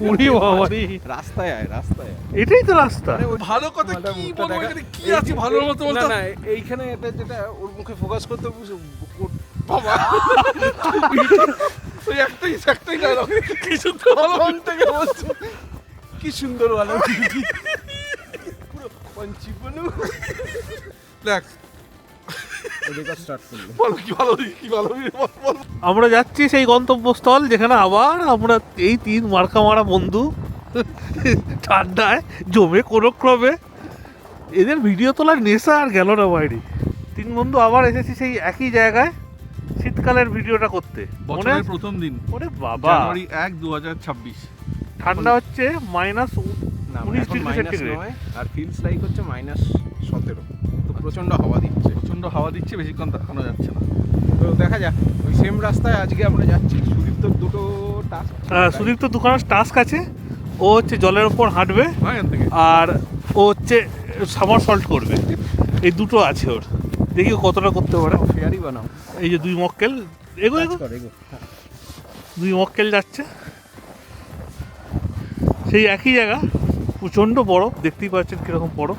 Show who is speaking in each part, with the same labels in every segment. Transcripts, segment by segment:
Speaker 1: উড়ি বাবারি
Speaker 2: রাস্তায় আয় রাস্তায় আয়।
Speaker 1: এটাই তো রাস্তা।
Speaker 2: ওই
Speaker 3: ভালো কথা কি বলব এখানে কি আছে? ভালোর মতো
Speaker 2: না,
Speaker 3: বলতে
Speaker 2: না এইখানে এটা যেটা ওর মুখে ফোকাস করতে বাবা।
Speaker 3: ওই একটাই একটাই ডায়লগ কিছু তো ভালো
Speaker 2: তখন থেকে বলছে? কি সুন্দর ভালো পুরো পঞ্চিপনু
Speaker 3: দেখ
Speaker 1: আমরা যাচ্ছি সেই গন্তব্যস্থল যেখানে আবার আমরা এই তিন মার্কা মারা বন্ধু ঠান্ডায় জমে কোনো ক্রমে এদের ভিডিও তোলার নেশা আর গেল না বাইরে। তিন বন্ধু আবার এসেছি সেই একই জায়গায় শীতকালের ভিডিওটা করতে। মনে
Speaker 3: বছরের প্রথম দিন।
Speaker 1: ওরে বাবা।
Speaker 3: জানুয়ারি এক দু হাজার ছাব্বিশ।
Speaker 1: ঠান্ডা হচ্ছে মাইনাস উনিশ ডিগ্রি সেন্টিগ্রেড।
Speaker 2: আর ফিলস লাইক হচ্ছে মাইনাস সতেরো। তো প্রচণ্ড হাওয়া দিচ্ছে।
Speaker 3: প্রচণ্ড হাওয়া দিচ্ছে বেশিক্ষণ দেখানো যাচ্ছে না।
Speaker 2: তো দেখা যাক ওই সেম রাস্তায় আজকে আমরা যাচ্ছি। সুদীপ্তর দুটো টাস্ক
Speaker 1: সুদীপ্ত তো দোকানের টাস্ক আছে। ও হচ্ছে জলের ওপর হাঁটবে
Speaker 3: হ্যাঁ থেকে।
Speaker 1: আর ও হচ্ছে সামার সল্ট করবে। এই দুটো আছে ওর। দেখি কতটা করতে পারে।
Speaker 2: ফেয়ারি বানাও।
Speaker 1: এই যে দুই মক্কেল। এগো এগো।
Speaker 2: হ্যাঁ।
Speaker 1: দুই মক্কেল যাচ্ছে। সেই একই জায়গা। প্রচণ্ড বরফ দেখতেই পাচ্ছেন কীরকম বরফ।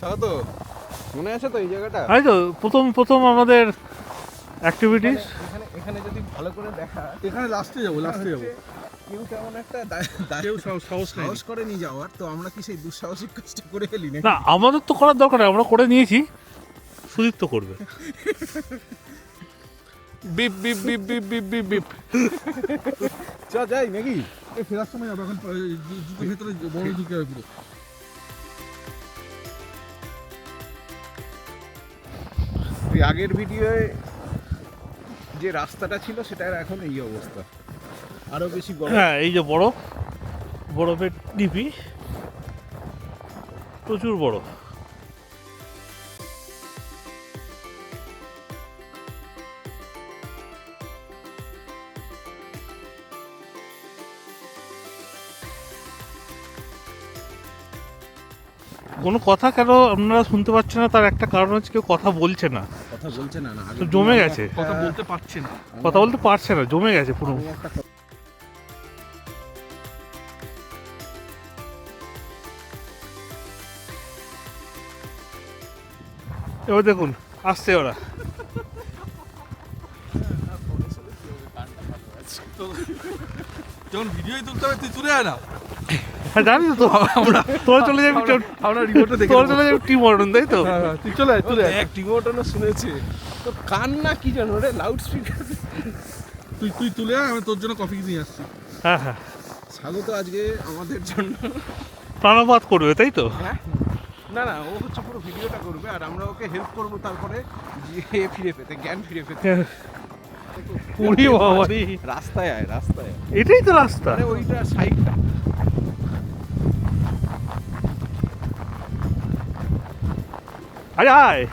Speaker 2: স্বাগত। মনে আছে তো এই জায়গাটা?
Speaker 1: তাই তো প্রথম প্রথম আমাদের অ্যাক্টিভিটিস
Speaker 2: এখানে এখানে যদি ভালো করে দেখা
Speaker 3: এখানে লাস্টে যাব লাস্টে যাব।
Speaker 2: কেউ তেমন একটা
Speaker 3: কেউ সাহস সাহস
Speaker 2: সাহস করেনি যাওয়ার তো আমরা কি সেই দুঃসাহসিক কাজটা করে ফেলি না
Speaker 1: না আমাদের তো করার দরকার আমরা করে নিয়েছি। সুদীপ তো করবে।
Speaker 3: Beep beep beep beep beep beep beep.
Speaker 2: চ যাই নাকি?
Speaker 3: এই ফেরার সময় যাব এখন ভেতরে বড় ঢুকে পুরো
Speaker 2: আগের ভিডিওয়ে যে রাস্তাটা ছিল, সেটার এখন এই অবস্থা। আরও বেশি বড়
Speaker 1: হ্যাঁ এই যে বরফ, বরফের ডিপি প্রচুর বড় কোনো কথা কেন আপনারা শুনতে পাচ্ছেন না? তার একটা কারণ হচ্ছে কেউ কথা বলছে না।
Speaker 2: কথা বলছে না না
Speaker 1: তো জমে গেছে।
Speaker 3: কথা বলতে পারছে না।
Speaker 1: কথা বলতে পারছে না জমে গেছে পুরো। এবার দেখুন আসছে ওরা।
Speaker 3: যখন ভিডিওই তুলতে হবে তুই তুলে আয় না।
Speaker 1: জানি তো আমরা তোরা চলে যাবি
Speaker 3: আমরা রিমোটে দেখে
Speaker 1: তোরা চলে যাবি টিম অর্ডন তাই তো?
Speaker 3: হ্যাঁ, হ্যাঁ, তুই চলে আয় তুলে আয়।
Speaker 2: এক টিমোটনও শুনেছে। তো কান না কি জানো রে? লাউড স্পিকার
Speaker 3: তুই তুই তুলে আয় আমি তোর জন্য কফি নিয়ে আসছি।
Speaker 1: হ্যাঁ হ্যাঁ।
Speaker 2: স্বাগত আজকে আমাদের জন্য
Speaker 1: প্রাণপাত করবে তাই তো?
Speaker 2: হ্যাঁ। না না ও হচ্ছে পুরো ভিডিওটা করবে আর আমরা ওকে হেল্প করব তারপরে যে ফিরে পেতে জ্ঞান ফিরে পেতে।
Speaker 1: উড়ি বাবারি
Speaker 2: রাস্তায় আয় রাস্তায় আয়।
Speaker 1: এটাই তো রাস্তা।
Speaker 2: আরে ওইটা সাইডটা
Speaker 1: আরে আয়।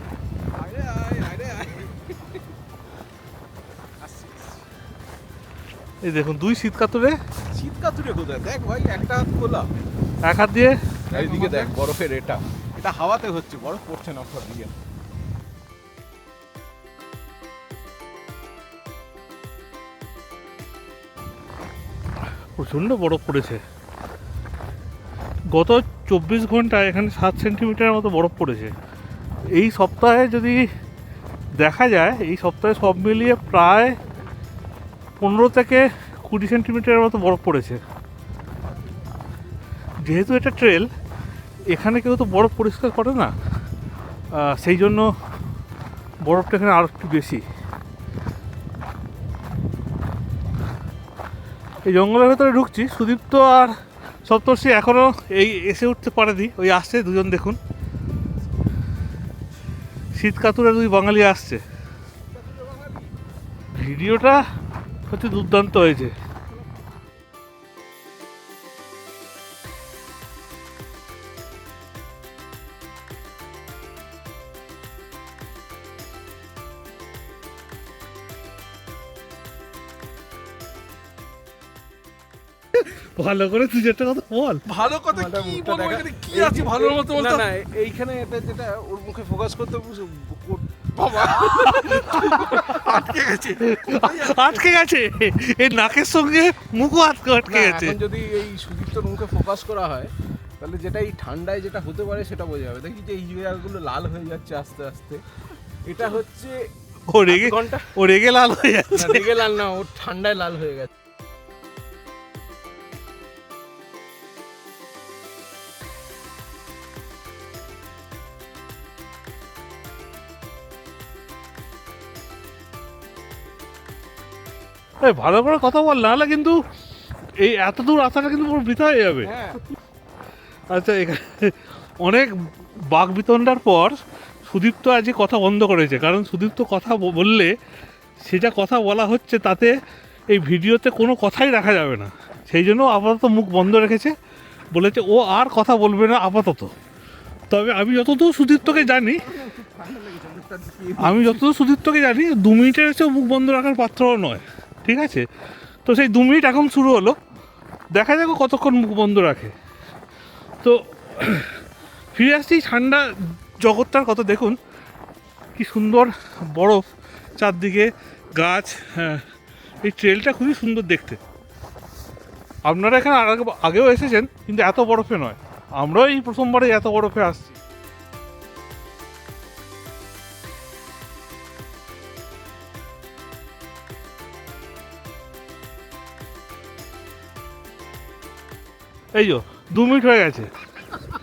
Speaker 1: এই দেখুন দুই শীত কাতরে।
Speaker 2: শীত কাতুরে কোথায়? দেখ ভাই একটা হাত খোলা।
Speaker 1: এক হাত দিয়ে।
Speaker 2: এইদিকে দেখ বরফের এটা। এটা হাওয়াতে হচ্ছে বরফ পড়ছে না ওপর দিয়ে।
Speaker 1: প্রচণ্ড বরফ পড়েছে। গত চব্বিশ ঘন্টায় এখানে সাত সেন্টিমিটারের মতো বরফ পড়েছে। এই সপ্তাহে যদি দেখা যায়, এই সপ্তাহে সব মিলিয়ে প্রায় পনেরো থেকে কুড়ি সেন্টিমিটারের মতো বরফ পড়েছে। যেহেতু এটা ট্রেল, এখানে কেউ তো বরফ পরিষ্কার করে না সেই জন্য বরফটা এখানে আরও একটু বেশি। এই জঙ্গলের ভেতরে ঢুকছি, সুদীপ্ত আর সপ্তর্ষি এখনও এই এসে উঠতে পারেনি, ওই আসছে, দুজন দেখুন। শীত দুই বাঙালি আসছে। ভিডিওটা হচ্ছে দুর্দান্ত হয়েছে। ভালো করে তুই একটা কথা বল।
Speaker 3: ভালো কথা কি বলব এখানে? কি আছে ভালোর মতো বলতে?
Speaker 2: না এইখানে এটা যেটা ওর মুখে ফোকাস করতে বুঝ- ও-
Speaker 3: বাবা। আটকে গেছে।
Speaker 1: আটকে গেছে। এই নাকের সঙ্গে মুখও আটকে আটকে গেছে।
Speaker 2: এখন যদি এই সুদীপ্তর মুখে ফোকাস করা হয় তাহলে যেটা এই ঠান্ডায় যেটা হতে পারে সেটা বোঝা যাবে। দেখি যে এই জায়গাগুলো লাল হয়ে যাচ্ছে আস্তে আস্তে। এটা হচ্ছে
Speaker 1: ও রেগে
Speaker 2: ঘণ্টা।
Speaker 1: ও রেগে লাল হয়ে যাচ্ছে।
Speaker 2: রেগে লাল না ওর ঠান্ডায় লাল হয়ে গেছে।
Speaker 1: ভালো করে কথা বল নাহলে কিন্তু এই এত দূর আসাটা কিন্তু পুরো বৃথা হয়ে যাবে।
Speaker 2: হ্যাঁ।
Speaker 1: আচ্ছা এখানে অনেক বাঘ বিতণ্ডার পর সুদীপ্ত আজকে কথা বন্ধ করেছে কারণ সুদীপ্ত কথা বললে সেটা কথা বলা হচ্ছে তাতে এই ভিডিওতে কোনো কথাই রাখা যাবে না। সেই জন্য আপাতত মুখ বন্ধ রেখেছে বলেছে ও আর কথা বলবে না আপাতত। তবে আমি যতদূর সুদীপ্তকে জানি আমি যতদূর সুদীপ্তকে জানি দু মিনিটের হচ্ছে মুখ বন্ধ রাখার পাত্রও নয়। ঠিক আছে? তো সেই দু মিনিট এখন শুরু হলো। দেখা যাক কতক্ষণ মুখ বন্ধ রাখে। তো ফিরে আসছি ঠান্ডা জগৎটার কথা। দেখুন, কি সুন্দর বরফ চারদিকে, গাছ হ্যাঁ এই ট্রেলটা খুবই সুন্দর দেখতে। আপনারা এখানে আগে- আগেও এসেছেন, কিন্তু এত বরফে নয়। আমরাও এই প্রথমবারে এত বরফে আসছি। এই যো দু মিনিট হয়ে গেছে।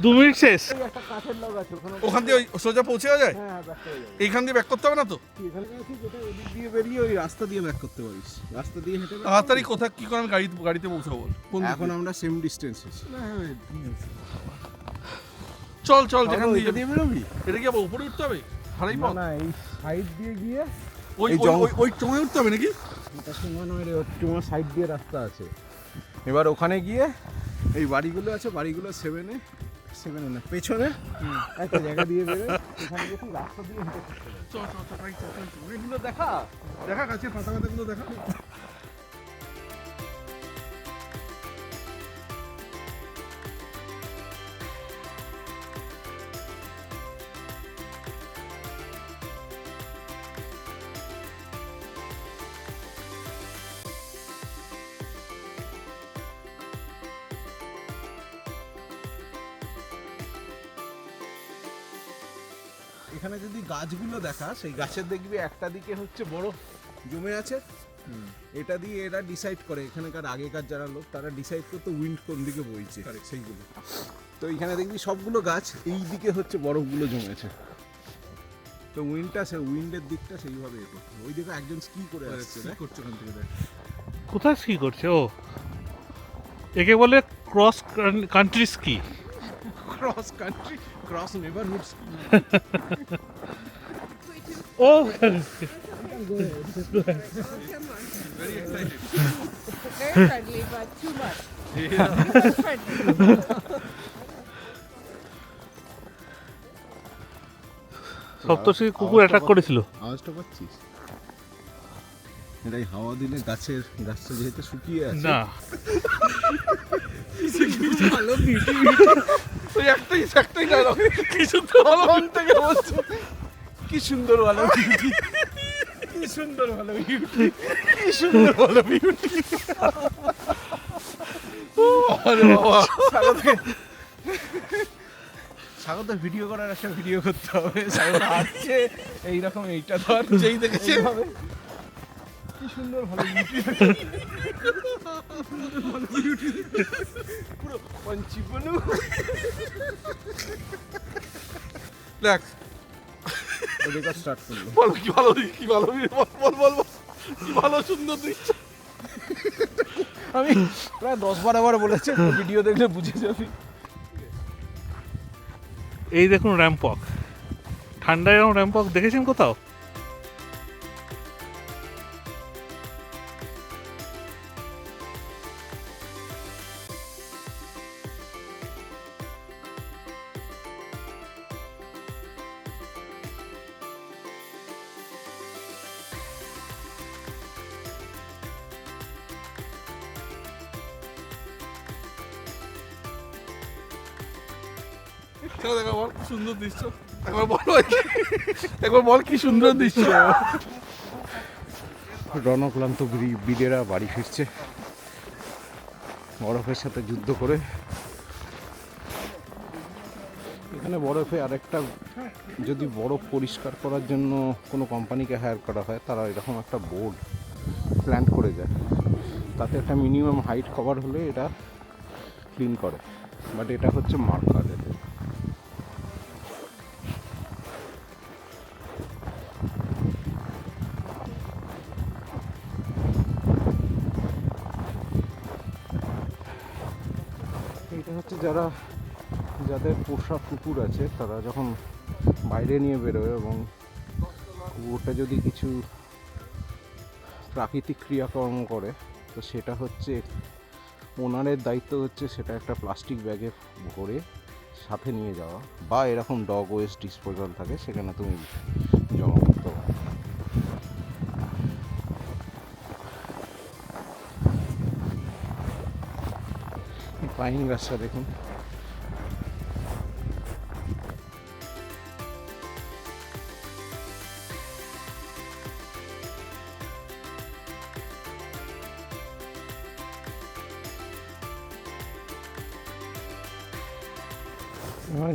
Speaker 1: দু মিনিট শেষ।
Speaker 2: একটা কাঠের লগ আছে ওখানে
Speaker 3: দিয়ে ওই সোজা পৌঁছে যায়?
Speaker 2: হ্যাঁ যাবে
Speaker 3: এইখান দিয়ে ব্যাক করতে হবে না তো?
Speaker 2: দিয়ে বেরিয়ে ওই রাস্তা দিয়ে ব্যাক করতে পারিস। রাস্তা দিয়ে হেঁটে
Speaker 3: তাড়াতাড়ি কোথায় কি করে আমি গাড়ি গাড়িতে পৌঁছাবো কোন
Speaker 2: এখন আমরা সেম ডিস্টেন্স আছি।
Speaker 3: চল চল যেখান দিয়ে
Speaker 2: দিয়ে বেরোবি?
Speaker 3: এটা কি আবার উপরে উঠতে হবে? হারাই
Speaker 2: না
Speaker 3: পথ?
Speaker 2: না এই সাইড দিয়ে গিয়ে
Speaker 3: ওই ওই- ওই- ওই চমে উঠতে হবে নাকি?
Speaker 2: এটা সময় নয় রে তোমার সাইড দিয়ে রাস্তা আছে। এবার ওখানে গিয়ে এই বাড়িগুলো আছে বাড়িগুলো সেভেনে সেভেনে না পেছনে একটা জায়গা দিয়ে দেবে রাস্তা দিয়ে দেখা দেখা পারবি।
Speaker 3: চল চল চল,
Speaker 2: এখানে যদি গাছগুলো দেখা সেই গাছের দেখবি একটা দিকে হচ্ছে বড় জমে আছে। এটা দিয়ে এরা ডিসাইড করে এখানকার আগেকার যারা লোক তারা ডিসাইড করতো উইন্ড কোন দিকে বইছে সেইগুলো। তো এখানে দেখবি সবগুলো গাছ এই দিকে হচ্ছে বরফগুলো জমেছে। তো উইন্ডটা সে উইন্ডের দিকটা সেইভাবে এ করতো ওই দিকে একজন স্কি করে আসছে
Speaker 3: করছে ওখান থেকে
Speaker 1: কোথায় স্কি করছে? ও। একে বলে cross country ski
Speaker 2: cross country cross neighbourhood
Speaker 1: O
Speaker 4: Very friendly, but too much. Too friendly.
Speaker 1: Saptarshi কুকুর অ্যাটাক করেছিল।
Speaker 2: আওয়াজটা পাচ্ছিস? এটাই হাওয়া দিলে গাছের গাছটা যেহেতু শুকিয়ে আছে।
Speaker 1: না।
Speaker 3: একটাই একটাই ডায়লগ ভালো।
Speaker 2: মন থেকে বলছে? কি সুন্দর ভালো বিউটি কি সুন্দর ভালো বিউটি কি সুন্দর ভালো বিউটি স্বাগত ভিডিও করার একটা ভিডিও করতে হবে। স্বাগত হাঁটছে এইরকম এইটা ধর
Speaker 3: যেই দেখেছে।
Speaker 2: কি সুন্দর ভালো বিউটি পুরো পঞ্চিপনু
Speaker 3: দেখ।
Speaker 2: ওদিকে স্টার্ট করল
Speaker 3: বল কি ভালো কি ভালো বল বল বল। কি ভালো সুন্দর তুই
Speaker 2: আমি প্রায় দশ বারো বার বলেছে ভিডিও দেখলে বুঝে যাবি।
Speaker 1: এই দেখুন র্যাম্পক ঠান্ডায় এরকম র্যাম্পক দেখেছেন কোথাও?
Speaker 3: বল, সুন্দর দৃশ্য। একবার বল একবার বল সুন্দর দৃশ্য।
Speaker 2: রণক্লান্ত বীরেরা বাড়ি ফিরছে। বরফের সাথে যুদ্ধ করে। এখানে বরফে আরেকটা, যদি বরফ পরিষ্কার করার জন্য কোনো কোম্পানিকে হায়ার করা হয়, তারা এরকম একটা বোর্ড প্ল্যান্ট করে যায়। তাতে একটা মিনিমাম হাইট কভার হলে এটা ক্লিন করে। বাট এটা হচ্ছে মার্কার যারা, যাদের পোষা কুকুর আছে, তারা যখন বাইরে নিয়ে বেরোয় এবং কুকুরটা যদি কিছু প্রাকৃতিক ক্রিয়াকর্ম করে, তো সেটা হচ্ছে, ওনারের দায়িত্ব হচ্ছে সেটা একটা প্লাস্টিক ব্যাগে ভরে সাথে নিয়ে যাওয়া। বা এরকম ডগ ওয়েস্ট ডিসপোজাল থাকে, সেখানে তুমি জমা পাইন গাছটা দেখুন।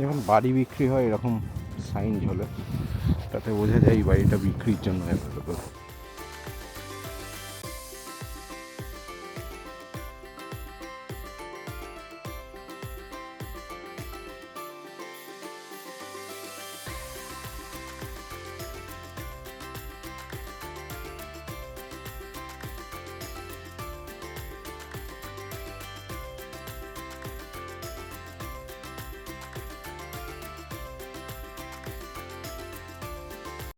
Speaker 2: যখন বাড়ি বিক্রি হয়, এরকম সাইন ঝোলে, তাতে বোঝা যায় বাড়িটা বিক্রির জন্য অ্যাভেলেবল